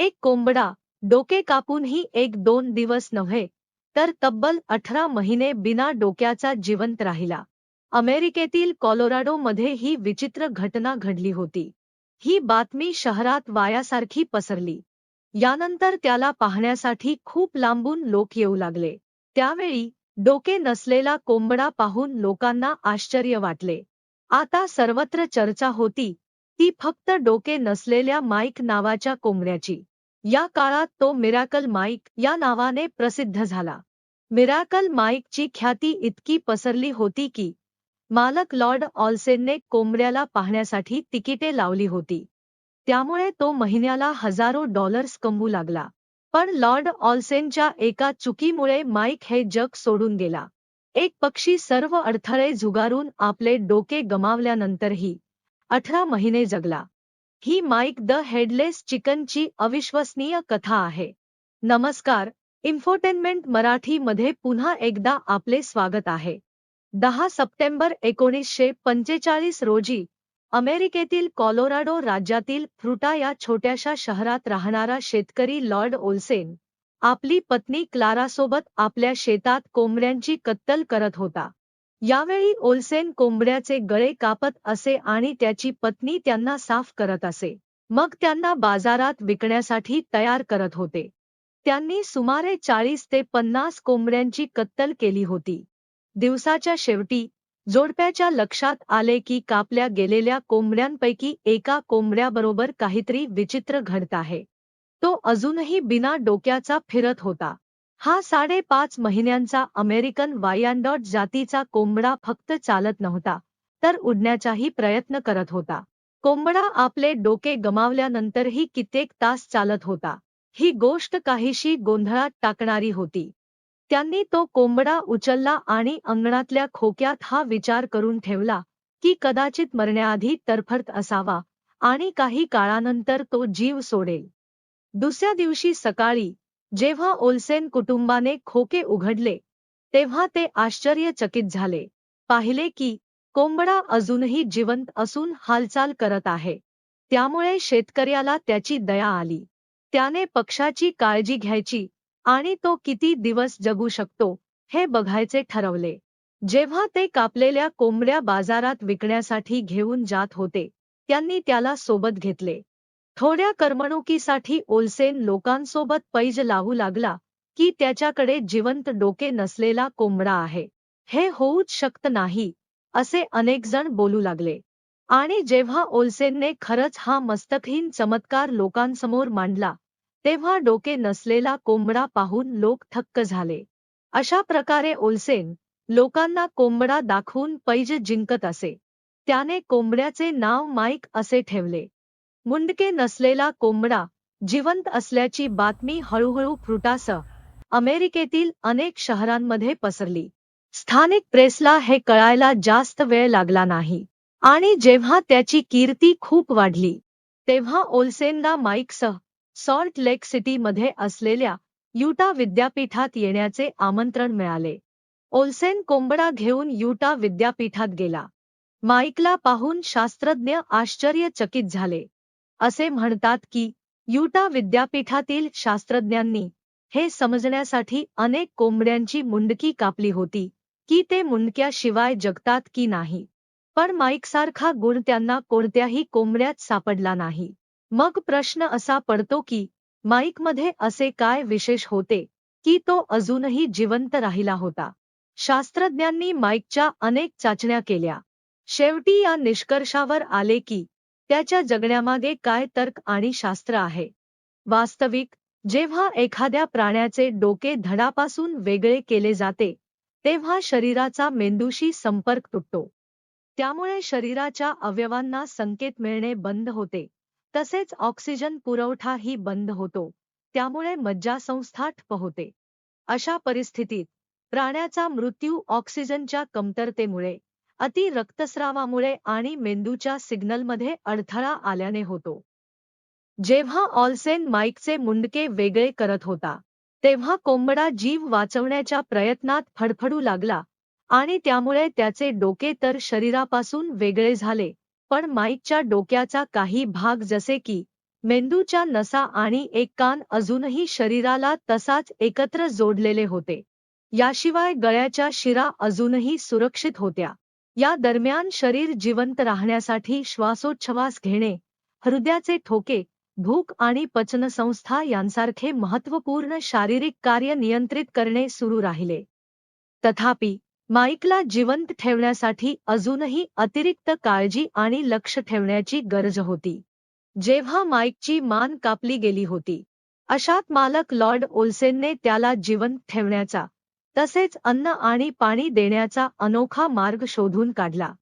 एक कोंबडा डोके कापूनही एक दोन दिवस नव्हे तर तब्बल अठरा महिने बिना डोक्याचा जिवंत राहिला. अमेरिकेतील कॉलोराडोमध्ये ही विचित्र घटना घडली होती. ही बातमी शहरात वायासारखी पसरली. यानंतर त्याला पाहण्यासाठी खूप लांबून लोक येऊ लागले. त्यावेळी डोके नसलेला कोंबडा पाहून लोकांना आश्चर्य वाटले. आता सर्वत्र चर्चा होती ती फक्त डोके नसलेल्या माईक नावाच्या कोंबड्याची. या काळात तो मिराकल माईक या नावाने प्रसिद्ध झाला. मिराकल माईकची ख्याती इतकी पसरली होती की मालक लॉर्ड ऑल्सेनने कोंबड्याला पाहण्यासाठी तिकिटे लावली होती. त्यामुळे तो महिन्याला हजारो डॉलर्स कमवू लागला. पण लॉर्ड ऑल्सेनच्या एका चुकीमुळे माईक हे जग सोडून गेला. एक पक्षी सर्व अडथळे झुगारून आपले डोके गमावल्यानंतरही अठरा महिने जगला. ही माईक द हेडलेस चिकनची अविश्वसनीय कथा आहे. नमस्कार, इन्फोटेनमेंट मराठी मध्ये पुन्हा एकदा आपले स्वागत आहे. दहा सप्टेंबर एकोणीसशे पंचेचाळीस रोजी अमेरिकेतील कॉलोराडो राज्यातील फ्रुटा या छोट्याशा शहरात राहणारा शेतकरी लॉर्ड ओल्सेन, आपली पत्नी क्लारासोबत आपल्या शेतात कोंबड्यांची कत्तल करत होता. यावेळी ओल्सेन कोंबड्याचे गळे कापत असे आणि त्याची पत्नी त्यांना साफ करत असे. मग त्यांना बाजारात विकण्यासाठी तयार करत होते. त्यांनी सुमारे चाळीस ते पन्नास कोंबड्यांची कत्तल केली होती. दिवसाच्या शेवटी जोडप्याच्या लक्षात आले की कापल्या गेलेल्या कोंबड्यांपैकी एका कोंबड्याबरोबर काहीतरी विचित्र घडत आहे. तो अजूनही बिना डोक्याचा फिरत होता. हा साडेपाच महिन्यांचा अमेरिकन वायांडॉट जातीचा कोंबडा फक्त चालत नव्हता तर उडण्याचाही प्रयत्न करत होता. कोंबडा आपले डोके गमावल्यानंतरही कित्येक तास चालत होता. ही गोष्ट काहीशी गोंधळात टाकणारी होती. त्यांनी तो कोंबडा उचलला आणि अंगणातल्या खोक्यात हा विचार करून ठेवला की कदाचित मरण्याआधी तरफडत असावा आणि काही काळानंतर तो जीव सोडेल. दुसऱ्या दिवशी सकाळी जेव्हा ओल्सेन कुटुंबाने खोके उघडले तेव्हा ते आश्चर्यचकित झाले. पाहिले की कोंबडा अजूनही जिवंत असून हालचाल करत आहे. त्यामुळे शेतकऱ्याला त्याची दया आली. त्याने पक्षाची काळजी घ्यायची आणि तो किती दिवस जगू शकतो हे बघायचे ठरवले. जेव्हा ते कापलेल्या कोंबड्या बाजारात विकण्यासाठी घेऊन जात होते त्यांनी त्याला सोबत घेतले. थोड्या करमणुकीसाठी ओलसेन लोकांसोबत पैज लावू लागला की त्याच्याकडे जिवंत डोके नसलेला कोंबडा आहे. हे होऊच शकत नाही असे अनेकजण बोलू लागले. आणि जेव्हा ओलसेनने खरंच हा मस्तकहीन चमत्कार लोकांसमोर मांडला तेव्हा डोके नसलेला कोंबडा पाहून लोक थक्क झाले. अशा प्रकारे ओलसेन लोकांना कोंबडा दाखवून पैज जिंकत असे. त्याने कोंबड्याचे नाव माईक असे ठेवले. मुंडके नसलेला कोंबडा जिवंत असल्याची बातमी हळूहळू फ्रुटासह अमेरिकेतील अनेक शहरांमध्ये पसरली. स्थानिक प्रेसला हे कळायला जास्त वेळ लागला नाही. आणि जेव्हा त्याची कीर्ती खूप वाढली तेव्हा ओल्सेनला माईकसह सॉल्ट लेक सिटीमध्ये असलेल्या युटा विद्यापीठात येण्याचे आमंत्रण मिळाले. ओल्सेन कोंबडा घेऊन युटा विद्यापीठात गेला. माईकला पाहून शास्त्रज्ञ आश्चर्यचकित झाले. असे म्हणतात की युटा विद्यापीठातील शास्त्रज्ञांनी हे समजण्यासाठी अनेक कोंबड्यांची मुंडकी कापली होती की ते मुंडक्याशिवाय जगतात की नाही. पण माईकसारखा गुण त्यांना कोणत्याही कोंबड्यात सापडला नाही. मग प्रश्न असा पडतो की माईकमध्ये असे काय विशेष होते की तो अजूनही जिवंत राहिला होता? शास्त्रज्ञांनी माईकच्या अनेक चाचण्या केल्या. शेवटी या निष्कर्षावर आले की त्याच्या जगण्यामागे काय तर्क आणि शास्त्र आहे? वास्तविक जेव्हा एखाद्या प्राण्याचे डोके धडापासून वेगळे केले जाते तेव्हा शरीराचा मेंदूशी संपर्क तुटतो. त्यामुळे शरीराच्या अवयवांना संकेत मिळणे बंद होते. तसेच ऑक्सिजन पुरवठाही बंद होतो. त्यामुळे मज्जासंस्था ठप होते. अशा परिस्थितीत प्राण्याचा मृत्यू ऑक्सिजनच्या कमतरतेमुळे अति रक्तस्रावामुळे आणि मेंदूच्या सिग्नलमध्ये अडथळा आल्याने होतो. जेव्हा ऑल्सेन माईकचे मुंडके वेगळे करत होता तेव्हा कोंबडा जीव वाचवण्याच्या प्रयत्नात फडफडू लागला आणि त्यामुळे त्याचे डोके तर शरीरापासून वेगळे झाले पण माईकच्या डोक्याचा काही भाग जसे की मेंदूच्या नसा आणि एक कान अजूनही शरीराला तसाच एकत्र जोडलेले होते. याशिवाय गळ्याच्या शिरा अजूनही सुरक्षित होत्या. या दरम्यान शरीर जिवंत राहण्यासाठी श्वासोच्छवास घेणे हृदयाचे ठोके भूक आणि पचनसंस्था यांसारखे महत्त्वपूर्ण शारीरिक कार्य नियंत्रित करणे सुरू राहिले. तथापि माईकला जिवंत ठेवण्यासाठी अजूनही अतिरिक्त काळजी आणि लक्ष ठेवण्याची गरज होती. जेव्हा माईकची मान कापली गेली होती अशात मालक लॉर्ड ओल्सेनने त्याला जिवंत ठेवण्याचा तसेच अन्न आणि पाणी देण्याचा अनोखा मार्ग शोधून काढला.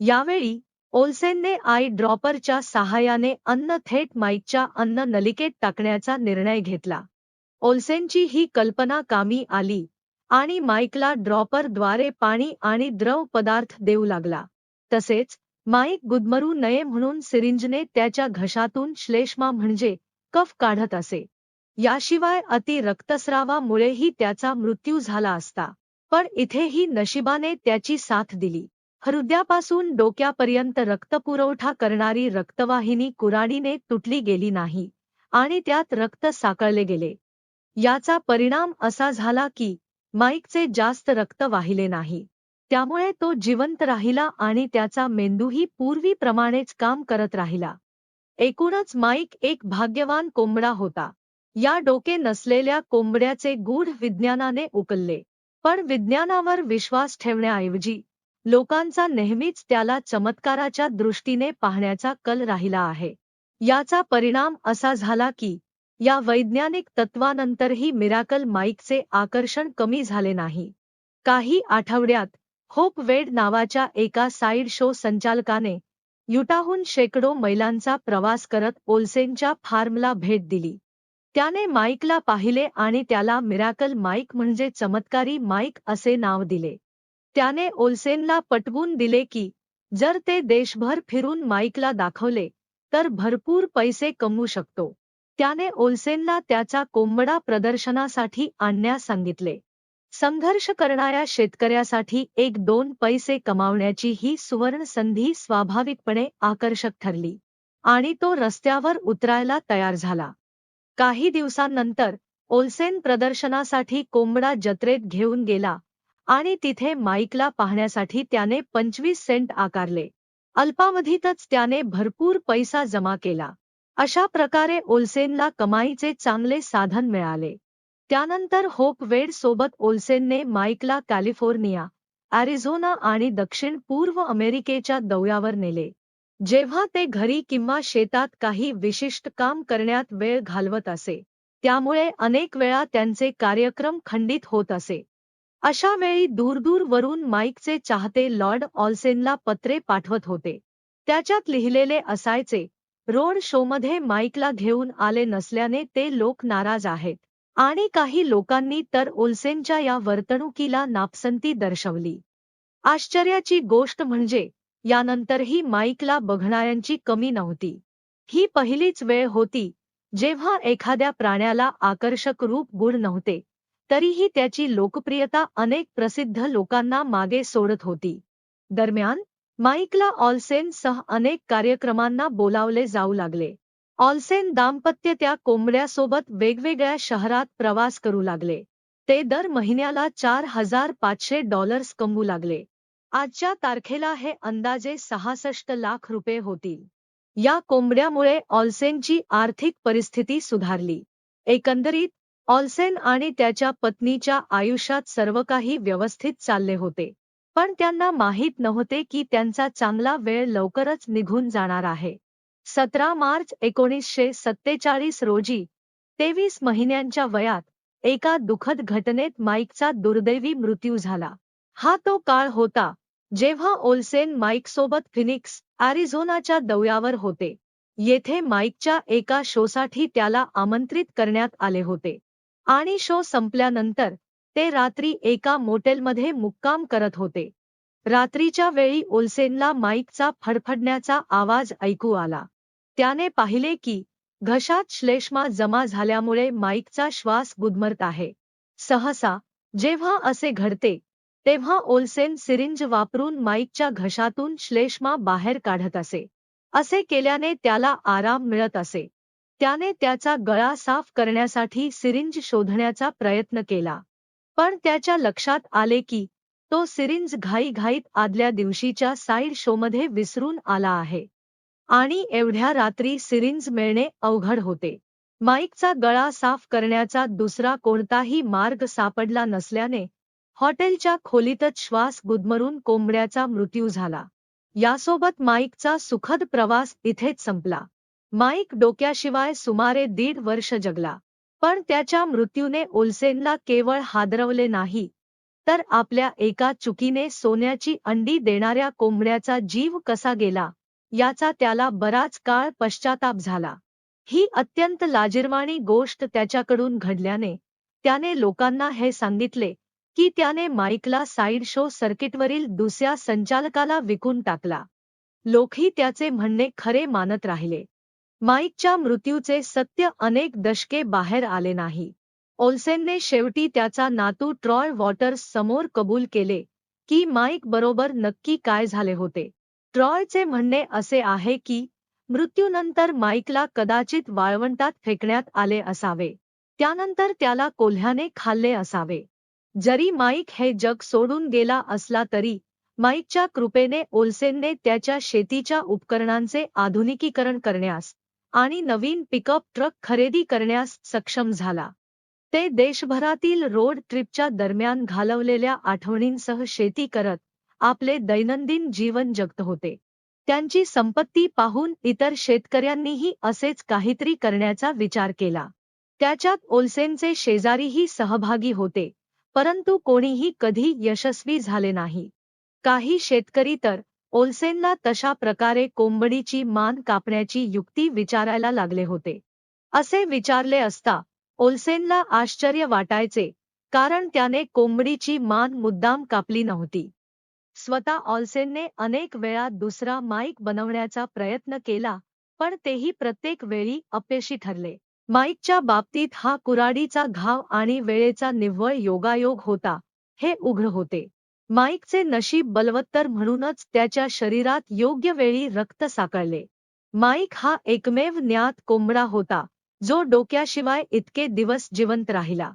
यावेळी ओल्सेनने आई ड्रॉपरच्या सहाय्याने अन्न थेट माईकच्या अन्न नलिकेत टाकण्याचा निर्णय घेतला. ओल्सेनची ही कल्पना कामी आली आणि माईकला ड्रॉपरद्वारे पाणी आणि द्रव पदार्थ देऊ लागला. तसेच माईक गुदमरू नये म्हणून सिरिंजने त्याच्या घशातून श्लेष्मा म्हणजे कफ काढत असे. याशिवाय अति रक्तस्रावामुळेही त्याचा मृत्यू झाला असता. पण इथेही नशिबाने त्याची साथ दिली. हृदयापासून डोक्यापर्यंत रक्तपुरवठा करणारी रक्तवाहिनी कुराडीने तुटली गेली नाही आणि त्यात रक्त साकळले गेले. याचा परिणाम असा झाला की माईकचे जास्त रक्त वाहिले नाही. त्यामुळे तो जिवंत राहिला आणि त्याचा मेंदूही पूर्वीप्रमाणेच काम करत राहिला. एकूणच माईक एक भाग्यवान कोंबडा होता. या डोके नसलेल्या कोंबड्याचे गूढ विज्ञानाने उकलले. पण विज्ञानावर विश्वास ठेवण्याऐवजी लोकांचा नेहमीच त्याला चमत्काराच्या दृष्टीने पाहण्याचा कल राहिला आहे. याचा परिणाम असा झाला की या वैज्ञानिक तत्वानंतरही मिराकल माईकचे आकर्षण कमी झाले नाही. काही आठवड्यात होप वेड नावाच्या एका साईड शो संचालकाने युटाहून शेकडो मैलांचा प्रवास करत ओल्सेनच्या फार्मला भेट दिली. त्याने माईकला पाहिले आणि त्याला मिराकल माईक म्हणजे चमत्कारी माईक असे नाव दिले. त्याने ओल्सेनला पटवून दिले की जर ते देशभर फिरून माईकला दाखवले तर भरपूर पैसे कमवू शकतो. त्याने ओल्सेनला त्याचा कोंबडा प्रदर्शनासाठी आणण्यास सांगितले. संघर्ष करणाऱ्या शेतकऱ्यासाठी एक दोन पैसे कमावण्याची ही सुवर्ण संधी स्वाभाविकपणे आकर्षक ठरली आणि तो रस्त्यावर उतरायला तयार झाला. काही दिवसांनंतर ओल्सेन प्रदर्शनासाठी कोंबडा जत्रेत घेऊन गेला आणि तिथे माईकला पाहण्यासाठी त्याने पंचवीस सेंट आकारले. अल्पावधीतच त्याने भरपूर पैसा जमा केला. अशा प्रकारे ओल्सेनला कमाईचे चांगले साधन मिळाले. त्यानंतर होप वेड सोबत ओल्सेनने माईकला कॅलिफोर्निया ॲरिझोना आणि दक्षिण पूर्व अमेरिकेच्या दौऱ्यावर नेले. जेव्हा ते घरी किंवा शेतात काही विशिष्ट काम करण्यात वेळ घालवत असे त्यामुळे अनेक वेळा त्यांचे कार्यक्रम खंडित होत असे. अशा वेळी दूरदूरवरून माईकचे चाहते लॉर्ड ऑल्सेनला पत्रे पाठवत होते. त्याच्यात लिहिलेले असायचे रोड शोमध्ये माईकला घेऊन आले नसल्याने ते लोक नाराज आहेत. आणि काही लोकांनी तर ओल्सेनच्या या वर्तणुकीला नापसंती दर्शवली. आश्चर्याची गोष्ट म्हणजे यानंतरही माईकला बघणाऱ्यांची कमी नव्हती. ही पहिलीच वेळ होती जेव्हा एखाद्या प्राण्याला आकर्षक रूप गुण नव्हते तरीही त्याची लोकप्रियता अनेक प्रसिद्ध लोकांना मागे सोडत होती. दरम्यान माईकला ऑल्सेन सह अनेक कार्यक्रमांना बोलावले जाऊ लागले. ऑल्सेन दाम्पत्य त्या कोंबड्यासोबत वेगवेगळ्या शहरात प्रवास करू लागले. ते दर महिन्याला चार हजार पाचशे डॉलर्स कमवू लागले. आजच्या तारखेला हे अंदाजे सहासष्ट लाख रुपये होतील. या कोंबड्यामुळे ऑल्सेनची आर्थिक परिस्थिती सुधारली. एकंदरीत ऑल्सेन आणि त्याच्या पत्नीच्या आयुष्यात सर्व काही व्यवस्थित चालले होते. पण त्यांना माहीत नव्हते की त्यांचा चांगला वेळ लवकरच निघून जाणार आहे. सतरा मार्च एकोणीसशे सत्तेचाळीस रोजी तेवीस महिन्यांच्या वयात एका दुखद घटनेत माईकचा दुर्दैवी मृत्यू झाला. हा तो काळ होता जेव्हा ओल्सेन माईकसोबत फिनिक्स ॲरिझोनाच्या दौऱ्यावर होते येथे माईकच्या एका शोसाठी त्याला आमंत्रित करण्यात आले होते. आणि शो संपल्यानंतर ते रात्री एका मोटेलमध्ये मुक्काम करत होते. रात्रीच्या वेळी ओल्सेनला माईकचा फडफडण्याचा आवाज ऐकू आला. त्याने पाहिले की घशात श्लेष्मा जमा झाल्यामुळे माईकचा श्वास गुदमरत आहे. सहसा जेव्हा असे घडते तेव्हा ओल्सेन सिरिंज वापरून माईकच्या घशातून श्लेष्मा बाहेर काढत असे. असे केल्याने त्याला आराम मिळत असे. त्याने त्याचा गळा साफ करण्यासाठी सिरिंज शोधण्याचा प्रयत्न केला. पण त्याच्या लक्षात आले की तो सिरिंज घाईघाईत आदल्या दिवशीच्या साईड शोमध्ये विसरून आला आहे. आणि एवढ्या रात्री सिरिंज मिळणे अवघड होते. माईकचा गळा साफ करण्याचा दुसरा कोणताही मार्ग सापडला नसल्याने हॉटेलच्या खोलीतच श्वास गुदमरून कोंबड्याचा मृत्यू झाला. यासोबत माईकचा सुखद प्रवास इथेच संपला. माईक डोक्याशिवाय सुमारे दीड वर्ष जगला. पण त्याच्या मृत्यूने ओल्सेनला केवळ हादरवले नाही तर आपल्या एका चुकीने सोन्याची अंडी देणाऱ्या कोंबड्याचा जीव कसा गेला याचा त्याला बराच काळ पश्चाताप झाला. ही अत्यंत लाजिरवाणी गोष्ट त्याच्याकडून घडल्याने त्याने लोकांना हे सांगितले की त्याने माईकला साईड शो सर्किटवरील दुसऱ्या संचालकाला विकून टाकला. लोकही त्याचे म्हणणे खरे मानत राहिले. माईकच्या मृत्यूचे सत्य अनेक दशके बाहेर आले नाही. ओल्सेनने शेवटी त्याचा नातू ट्रॉय वॉटर्स समोर कबूल केले की माईक बरोबर नक्की काय झाले होते. ट्रॉयचे म्हणणे असे आहे की मृत्यूनंतर माईकला कदाचित वाळवंटात फेकण्यात आले असावे. त्यानंतर त्याला कोल्ह्याने खाल्ले असावे. जरी माईक हे जग सोडून गेला असला तरी माईकच्या कृपेने ओल्सेनने त्याच्या शेतीच्या उपकरणांचे आधुनिकीकरण करण्यास आणि नवीन पिकअप ट्रक खरेदी करण्यास सक्षम झाला. ते देशभरातील रोड ट्रिपच्या दरम्यान घालवलेल्या आठवणींसह शेती करत आपले दैनंदिन जीवन जगत होते. त्यांची संपत्ती पाहून इतर शेतकऱ्यांनीही असेच काहीतरी करण्याचा विचार केला. त्याच्यात ओल्सेनचे शेजारीही सहभागी होते. परंतु कोणीही कधी यशस्वी झाले नाही. काही शेतकरी तर ओल्सेनला तशा प्रकारे कोंबडीची मान कापण्याची युक्ती विचारायला लागले होते. असे विचारले असता ओल्सेनला आश्चर्य वाटायचे कारण त्याने कोंबडीची मान मुद्दाम कापली नव्हती. स्वतः ऑल्सेनने अनेक वेळा दुसरा माईक बनवण्याचा प्रयत्न केला पण तेही प्रत्येक वेळी अपयशी ठरले. माईकच्या बाबतीत हा कुराडीचा घाव आणि वेळेचा निव्वळ योगायोग होता हे उघड होते. माईकचे नशीब बलवत्तर म्हणूनच त्याच्या शरीरात योग्य वेळी रक्त साकळले. माईक हा एकमेव ज्ञात कोंबडा होता जो डोक्याशिवाय इतके दिवस जिवंत राहिला.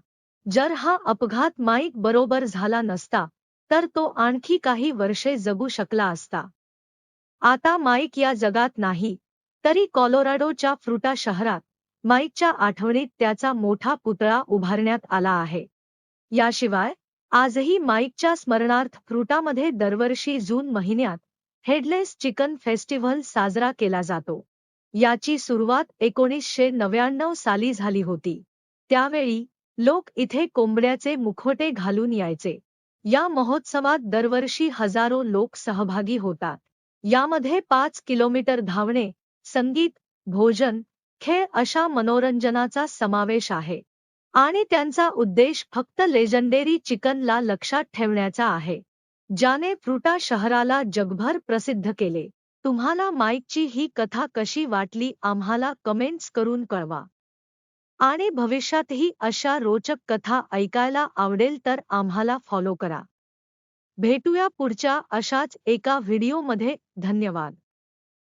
जर हा अपघात माईक बरोबर झाला नसता तर तो आणखी काही वर्षे जगू शकला असता. आता माईक या जगात नाही तरी कॉलोराडोच्या फ्रुटा शहरात माईकच्या आठवणीत त्याचा मोठा पुतळा उभारण्यात आला आहे. याशिवाय आजही माईकच्या स्मरणार्थ फ्रुटामध्ये दरवर्षी जून महिन्यात हेडलेस चिकन फेस्टिव्हल साजरा केला जातो. याची सुरुवात एकोणीसशे नव्याण्णव साली झाली होती. त्यावेळी लोक इथे कोंबड्याचे मुखोटे घालून यायचे. या महोत्सवात दरवर्षी हजारो लोक सहभागी होतात. यामध्ये पाच किलोमीटर धावणे संगीत भोजन खेळ अशा मनोरंजनाचा समावेश आहे. आणि त्यांचा उद्देश फक्त लेजंडेरी चिकनला लक्षात ठेवण्याचा आहे. ज्याने फ्रुटा शहराला जगभर प्रसिद्ध केले. तुम्हाला माईकची ही कथा कशी वाटली आम्हाला कमेंट्स करून कळवा. आणि भविष्यातही अशा रोचक कथा ऐकायला आवडेल तर आम्हाला फॉलो करा. भेटूया पुढच्या अशाच एका व्हिडिओमध्ये. धन्यवाद.